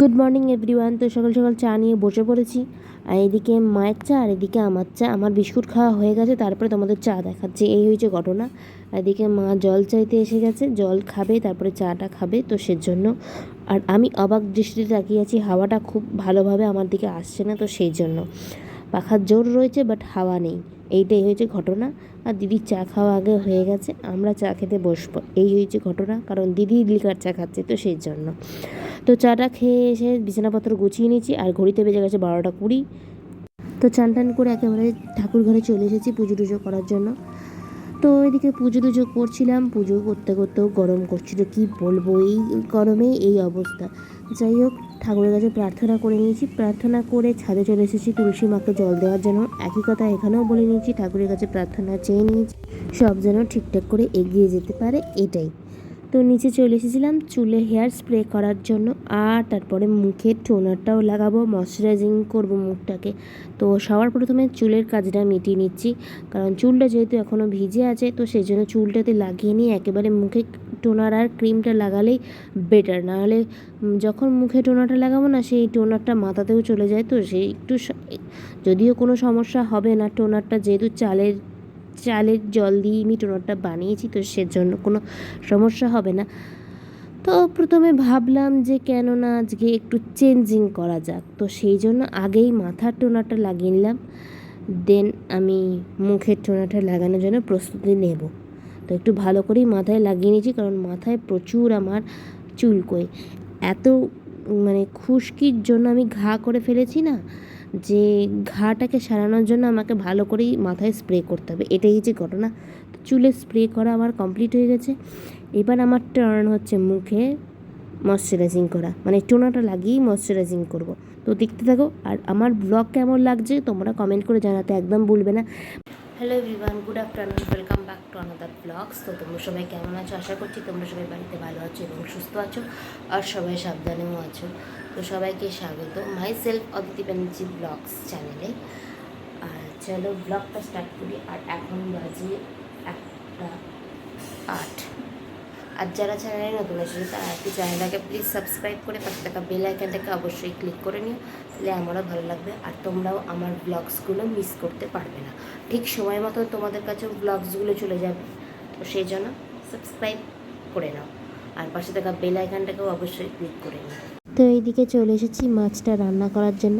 Good morning everyone তো সকাল সকাল চা নিয়ে বসে পড়েছি। আর এদিকে মায়ের চা, আর এদিকে আমার চা। আমার বিস্কুট খাওয়া হয়ে গেছে, তারপরে তোমাদের চা দেখাচ্ছে। এই হয়েছে ঘটনা। আর এদিকে মা জল চাইতে এসে গেছে। জল খাবে, তারপরে চাটা খাবে, তো সেজন্য। আর আমি অবাক দৃষ্টিতে তাকিয়ে আছি, হাওয়াটা খুব ভালোভাবে আমার দিকে আসছে না, তো সেই জন্য পাখার জোর রয়েছে বাট হাওয়া নেই। এইটাই হয়েছে ঘটনা। আর দিদির চা খাওয়া আগে হয়ে গেছে। আমরা চা খেতে বসবো। এই হয়েছে ঘটনা। কারণ দিদি লিকার চা খাচ্ছে, তো সেই জন্য তো চাটা খেয়ে এসে বিছানাপত্র গুছিয়ে নিয়েছি আর ঘড়িতে বেজে গেছে বারোটা কুড়ি। তো চান টান করে একেবারে ঠাকুর ঘরে চলে এসেছি পুজো টুজো করার জন্য। তো এদিকে পুজো টুজো করছিলাম, পুজো করতে করতেও গরম করছিল, কি বলব? এই গরমে এই অবস্থা। যাই হোক, ঠাকুরের কাছে প্রার্থনা করে নিয়েছি। প্রার্থনা করে ছাদে চলে এসেছি, তুলসী মাকে জল দেওয়ার জন্য। একই কথা এখানেও বলে নিয়েছি, ঠাকুরের কাছে প্রার্থনা চেয়ে নিয়েছি। সব যেন ঠিকঠাক করে এগিয়ে যেতে পারে, এটাই। তো নিচে চলে এসেছিলাম চুলে হেয়ার স্প্রে করার জন্য, আর তারপরে মুখে টোনারটাও লাগাবো, ময়শ্চারাইজিং করব মুখটাকে। তো সবার প্রথমে চুলের কাজটা মিটিয়ে নিচ্ছি, কারণ চুলটা যেহেতু এখনও ভিজে আছে, তো সেই জন্য চুলটাতে লাগিয়ে নিয়ে একেবারে মুখে টোনার আর ক্রিমটা লাগালেই বেটার। নাহলে যখন মুখে টোনারটা লাগাবো না, সেই টোনারটা মাথাতেও চলে যায়। তো সেই একটু যদিও কোনো সমস্যা হবে না, টোনারটা যেহেতু চালের চালের জল দিয়ে আমি টোনারটা বানিয়েছি, তো সেজন্য কোনো সমস্যা হবে না। তো প্রথমে ভাবলাম যে কেন না আজকে একটু চেঞ্জিং করা যাক, তো সেই জন্য আগেই মাথার টোনারটা লাগিয়ে নিলাম। দেন আমি মুখের টোনারটা লাগানোর জন্য প্রস্তুতি নেব। তো একটু ভালো করেই মাথায় লাগিয়ে নিয়েছি, কারণ মাথায় প্রচুর আমার চুলকোয়। এত মানে খুশকির জন্য আমি ঘা করে ফেলেছি না যে ঘাটাকে সারানোর জন্য আমাকে ভালো করেই মাথায় স্প্রে করতে হবে। এটাই হচ্ছে ঘটনা। চুলে স্প্রে করা আমার কমপ্লিট হয়ে গেছে। এবার আমার টার্ন হচ্ছে মুখে ময়শ্চারাইজিং করা। মানে টোনাটা লাগিয়েই ময়শ্চারাইজিং করব। তো দেখতে থাকো। আর আমার ব্লগ কেমন লাগছে তোমরা কমেন্ট করে জানাতে একদম ভুলবে না। Hello everyone good afternoon welcome back to another blogs তো তোমরা সবাই কেমন আছো? আশা করছি তোমরা সবাই বাড়িতে ভালো আছো এবং সুস্থ আছো আর সবাই সাবধানেও আছো। তো সবাইকে স্বাগত myself Aditi Banerjee blogs চ্যানেলে আর চলো ব্লগটা স্টার্ট করি। আর এখন বাজে একটা আট। আর যারা চ্যানেলে নতুন এসেছে তারা একটু চ্যানেলটাকে প্লিজ সাবস্ক্রাইব করে পাশে থাকা বেল আইকনটাকে অবশ্যই ক্লিক করে নিও, তাহলে আমারও ভালো লাগবে আর তোমরাও আমার ব্লগসগুলো মিস করতে পারবে না। ঠিক সময় মতো তোমাদের কাছেও ব্লগসগুলো চলে যাবে, তো সেই জন্য সাবস্ক্রাইব করে নাও আর পাশে থাকা বেল আইকনটাকেও অবশ্যই ক্লিক করে নিও। তো এইদিকে চলে এসেছি মাছটা রান্না করার জন্য,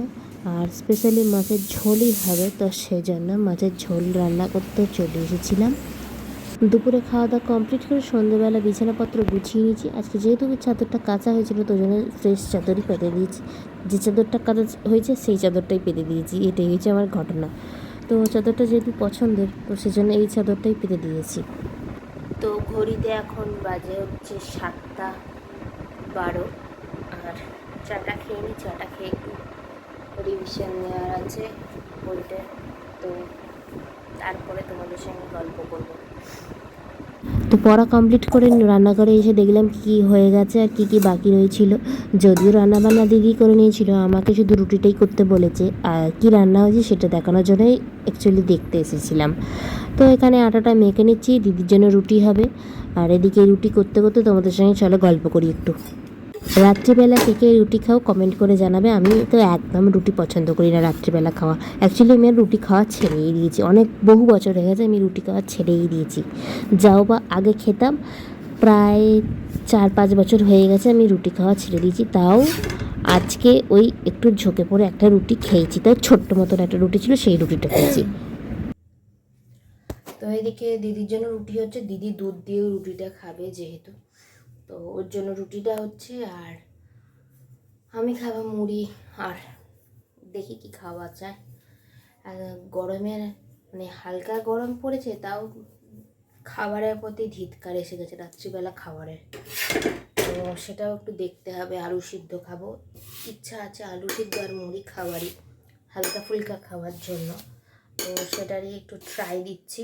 আর স্পেশালি মাছের ঝোলই হবে, তো সেই জন্য মাছের ঝোল রান্না করতে চলে এসেছিলাম। দুপুরে খাওয়া দাওয়া কমপ্লিট করে সন্ধ্যেবেলা বিছানাপত্র গুছিয়ে নিয়েছি। আজকে যেহেতু চাদরটা কাঁচা হয়েছিল, তো জন্য ফ্রেশ চাদরই পেতে দিয়েছি। যে চাদরটা কাঁচা হয়েছে, সেই চাদরটাই পেতে দিয়েছি। এটাই হয়েছে আমার ঘটনা। তো চাদরটা যেহেতু পছন্দের, তো সেজন্য এই চাদরটাই পেতে দিয়েছি। তো ঘড়িতে এখন বাজে হচ্ছে সাতটা বারো। আর চাটা খেয়ে নিই চাটা খেয়ে একটু রিভিশন নেওয়ার আছে বইটা। তো তারপরে তোমাদের সঙ্গে গল্প করব। তো পড়া কমপ্লিট করে রান্নাঘরে এসে দেখলাম কী হয়ে গেছে আর কী কী বাকি রয়েছিল। যদিও রান্নাবান্না দিদি করে নিয়েছিল, আমাকে শুধু রুটিটাই করতে বলেছে। আর কী রান্না হয়েছে সেটা দেখানোর জন্যই অ্যাকচুয়ালি দেখতে এসেছিলাম। তো এখানে আটাটা মেখে নিচ্ছি, দিদির জন্য রুটি হবে। আর এদিকে রুটি করতে করতে তোমাদের সঙ্গে চলো গল্প করি একটু। রাত্রিবেলা কে কে রুটি খাও কমেন্ট করে জানাবে। আমি তো একদম রুটি পছন্দ করি না রাত্রিবেলা খাওয়া। অ্যাকচুয়ালি আমি আর রুটি খাওয়া ছেড়েই দিয়েছি। অনেক বহু বছর হয়ে গেছে আমি রুটি খাওয়া ছেড়েই দিয়েছি। যাও বা আগে খেতাম। প্রায় চার পাঁচ বছর হয়ে গেছে আমি রুটি খাওয়া ছেড়ে দিয়েছি। তাও আজকে ওই একটু ঝোঁকে পড়ে একটা রুটি খেয়েছি। তাও ছোট্ট মতন একটা রুটি ছিল, সেই রুটিটা খেয়েছি। তো এদিকে দিদির জন্য রুটি হচ্ছে। দিদি দুধ দিয়েও রুটিটা খাবে যেহেতু। তো ওর জন্য রুটিটা হচ্ছে আর আমি খাব মুড়ি আর দেখি কি খাওয়া আর গরমের মানে হালকা গরম পড়েছে তাও খাবারের প্রতি ধিৎকার এসে গেছে, রাত্রিবেলা খাবারের। তো সেটাও একটু দেখতে হবে, আলু সিদ্ধ খাব। ইচ্ছা আছে আলু সিদ্ধ আর মুড়ি খাবারই হালকা ফুলকা খাওয়ার জন্য। তো সেটারই একটু ট্রাই দিচ্ছি।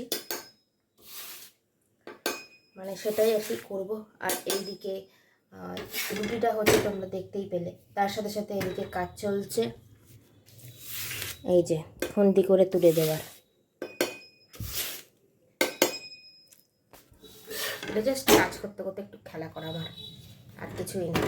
মানে সেটাই আর কি করব। আর এইদিকে রুটিটা হচ্ছে তোমরা দেখতেই পেলে। তার সাথে সাথে এদিকে কাজ চলছে। এই যে, খুন্তি করে তুলে দেওয়ার। এটা জাস্ট কাজ করতে করতে একটু খেলা করা আমার আর কিছুই না।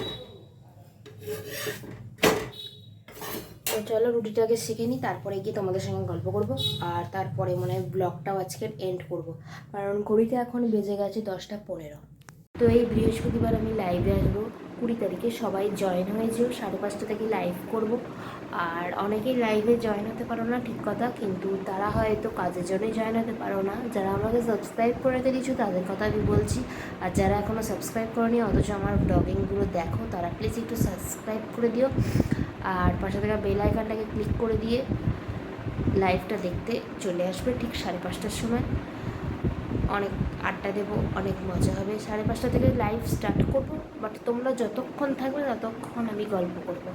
তো চলো রুটিটাকে শিখে নিই, তারপরে গিয়ে তোমাদের সঙ্গে গল্প করব। আর তারপরে মনে হয় ব্লগটাও আজকের এন্ড করব। কারণ ঘড়িতে এখন বেজে গেছে দশটা পনেরো। তো এই বৃহস্পতিবার আমি লাইভে আসব। কুড়ি তারিখে সবাই জয়েন হয়ে সাড়ে পাঁচটা থেকে লাইভ করব। আর অনেকেই লাইভে জয়েন হতে পারো না, ঠিক কথা। কিন্তু তারা হয়তো কাজের জন্যই জয়েন হতে পারো না। যারা আমাকে সাবস্ক্রাইব করে দিয়েছ তাদের কথা আমি বলছি। আর যারা এখনও সাবস্ক্রাইব করনি, অথচ আমার ব্লগিংগুলো দেখো, তারা প্লিজ একটু সাবস্ক্রাইব করে দিও। আর পাশে থাকা বেল আইকনটাকে ক্লিক করে দিয়ে লাইভটা দেখতে চলে আসবে ঠিক সাড়ে পাঁচটার সময়। অনেক আড্ডা দেবো, অনেক মজা হবে। সাড়ে পাঁচটা থেকে লাইভ স্টার্ট করব বাট তোমরা যতক্ষণ থাকবে ততক্ষণ আমি গল্প করব।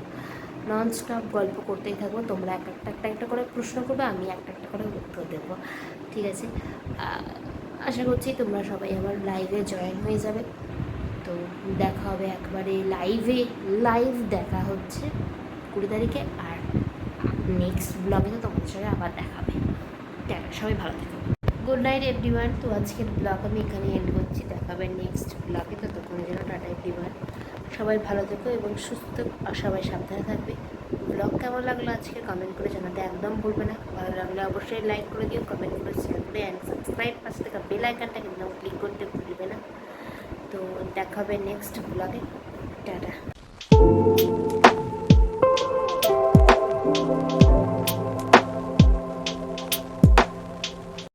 নন স্টপ গল্প করতেই থাকব। তোমরা এক একটা একটা একটা করে প্রশ্ন করবে, আমি একটা একটা করে উত্তর দেবো। ঠিক আছে? আশা করছি তোমরা সবাই আমার লাইভে জয়েন হয়ে যাবে। তো দেখা হবে একবারে লাইভে লাইভ দেখা হচ্ছে। কুড়ি তারিখে আর নেক্সট ব্লগে তো তোমাদের সঙ্গে আবার দেখাবে। টাটা, সবাই ভালো থেকো। গুড নাইট এভরিওয়ান তো আজকের ব্লগ আমি এখানে এন্ড করছি। দেখাবে নেক্সট ব্লগে ততক্ষণের জন্য টাটা এভরিওয়ান সবাই ভালো থেকো এবং সুস্থ আর সবাই সাবধানে থাকবে। ব্লগ কেমন লাগল আজকে? কমেন্ট করে জানাতে একদম ভুলবে না। ভালো লাগলে অবশ্যই লাইক করে দিও কমেন্ট করে শেয়ার করে অ্যান্ড সাবস্ক্রাইব পাশে থাকা বেল আইকনটা কিন্তু ক্লিক করতে ভুলবে না। তো দেখা হবে নেক্সট ব্লগে টাটা।